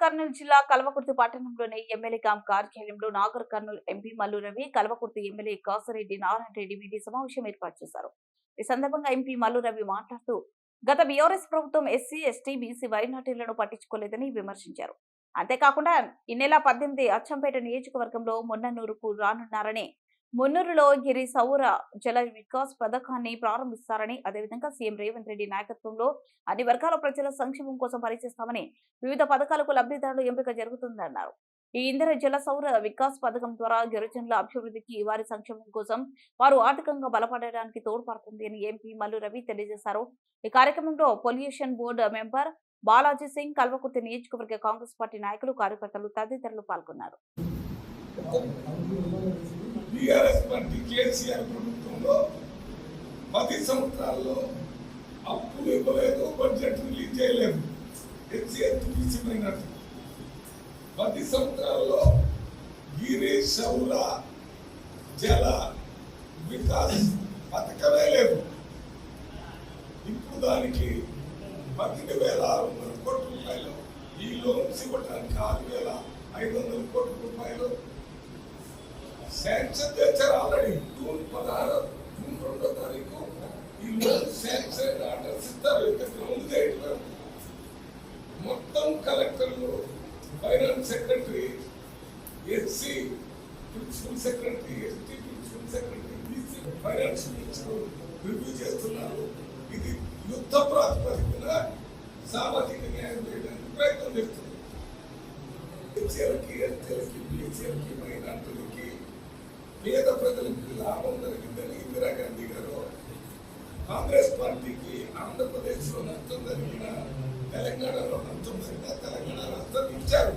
కర్నూలు జిల్లా కల్వకుర్తి పట్టణంలోని MLA camp కార్యాలయంలో నాగర్ కర్నూలు ఎంపీ మల్లు రవి కల్వకుర్తి ఎమ్మెల్యే కాసిరెడ్డి నారాయణ రెడ్డి వీటి సమావేశం ఏర్పాటు చేశారు. ఈ సందర్భంగా ఎంపీ మల్లు రవి మాట్లాడుతూ గత బీఆర్ఎస్ ప్రభుత్వం ఎస్సీ ఎస్టీ బీసీ వైనాటిలను పట్టించుకోలేదని విమర్శించారు. అంతేకాకుండా ఈ నెల పద్దెనిమిది అచ్చంపేట నియోజకవర్గంలో మొన్ననూరుకు రానున్నారని మున్నూరులో గిరి సౌర జల వికాస్ పథకాన్ని ప్రారంభిస్తారని అదేవిధంగా సీఎం రేవంత్ రెడ్డి నాయకత్వంలో అన్ని వర్గాల ప్రజల సంక్షేమం కోసం పనిచేస్తామని వివిధ పథకాలకు లబ్ధిదారులు ఎంపిక జరుగుతుందన్నారు. ఈ ఇంధన జల సౌర వికాస్ పథకం ద్వారా గిరిజనుల అభివృద్ధికి వారి సంక్షేమం కోసం వారు ఆర్థికంగా బలపడడానికి తోడ్పడుతుంది అని ఎంపీ మల్లు రవి తెలియజేశారు. ఈ కార్యక్రమంలో pollution board member Balaji Singh Kalwakurthy నియోజకవర్గ కాంగ్రెస్ పార్టీ నాయకులు కార్యకర్తలు తదితరులు పాల్గొన్నారు. టీఆర్ఎస్ పార్టీ కేసీఆర్ ప్రభుత్వంలో పది సంవత్సరాల్లో అప్పులు ఇవ్వలేదు బడ్జెట్ రిలీజ్ చేయలేదు. హెచ్సిఎల్ తీసిపోయినట్టు పది సంవత్సరాల్లో గిరి సౌర జల వికాస్ పథకమే లేదు. ఇప్పుడు దానికి పన్నెండు వేల ఆరు వందల కోట్ల రూపాయలు ఈ లోన్స్ ఇవ్వడానికి ఆరు వేల ఐదు వందల కోట్ల రూపాయలు. శాంక్షన్ చేశారు ఆల్రెడీ జూన్ పదహారు జూన్ రెండో తారీఖు. ఈ లోన్ శాంక్షన్ ఆర్డర్స్ ఇస్తారు గ్రౌండ్ చేయట్లేదు మొత్తం కలెక్టర్లు finance secretary SC principal secretary ST principal secretary BC finance minister review చేస్తున్నారు. ఇది యుద్ధ ప్రాతిపదికన సామాజిక న్యాయం చేయడానికి ప్రయత్నం చేస్తుంది. ఎస్సీలకి ఎస్టీలకి బీసీలకి మైనార్టీలకి పేద ప్రజలకు లాభం జరిగిందని ఇందిరాగాంధీ గారు కాంగ్రెస్ పార్టీకి ఆంధ్రప్రదేశ్లో నష్టం జరిగిన తెలంగాణలో నష్టం జరిగిన తెలంగాణ రాష్ట్రం ఇచ్చారు.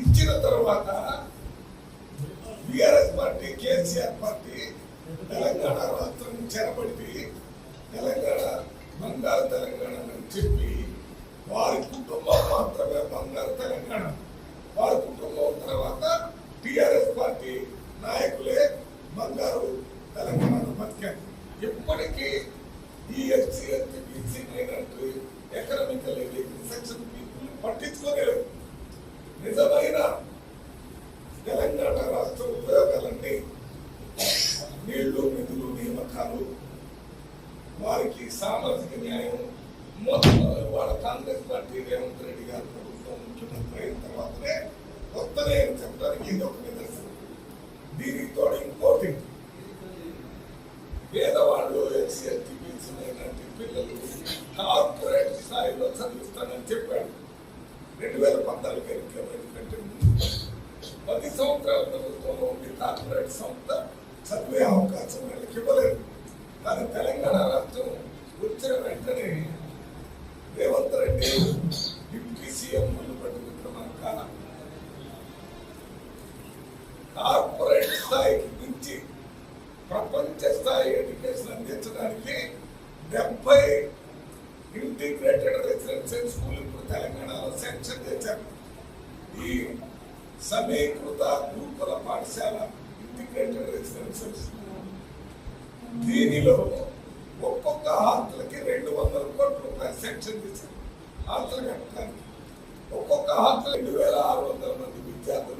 ఇచ్చిన తర్వాత BRS party KCR party Telangana రాష్ట్రం చెరబడి తెలంగాణ బంగారు తెలంగాణ అని చెప్పి వారి కుటుంబం మాత్రమే బంగారు తెలంగాణ. వారి కుటుంబం తర్వాత టిఆర్ఎస్ పార్టీ నాయకులు బంగారు తెలంగాణను బతికారు ఎప్పటికీ ఈ SC ST BC minority economical section people పట్టించుకోలేరు నిజమైన తెలంగాణ రాష్ట్ర ఉపయోగాలంటే నీళ్ళు నిధులు నియామకాలు వారికి సామాజిక న్యాయం మొత్తం వాళ్ళ కాంగ్రెస్ పార్టీ రేవంత్ రెడ్డి గారు ప్రభుత్వం ముఖ్యమంత్రి అయిన తర్వాతనే కొత్త అని చెప్పడానికి ఇది ఒక పది సంవత్సరాల ప్రభుత్వంలో ఉండి కార్పొరేట్ సంస్థ చదివే అవకాశం వాళ్ళకి ఇవ్వలేదు. కానీ తెలంగాణ రాష్ట్రం వచ్చిన వెంటనే రేవంత్ రెడ్డి డిప్యూటీ సీఎం మునుపటి విక్రమార్క కార్పొరేట్ స్థాయికి మించి ప్రపంచ స్థాయి ఎడ్యుకేషన్ అందించడానికి డెబ్బై ఇంటిగ్రేటెడ్ రెసిడెన్షియల్ స్కూల్ ఇప్పుడు తెలంగాణలో శాంక్షన్ చేశారు. ఈ సమీకృత గురుకుల పాఠశాల ఇంటిగ్రేటెడ్ రెసిడెన్షియల్ దీనిలో ఒక్కొక్క హాస్టల్కి రెండు వందల కోట్ల రూపాయలు సెక్షన్ చేశారు హాస్టల్ కట్టడానికి ఒక్కొక్క హాస్టల్ రెండు వేల ఆరు వందల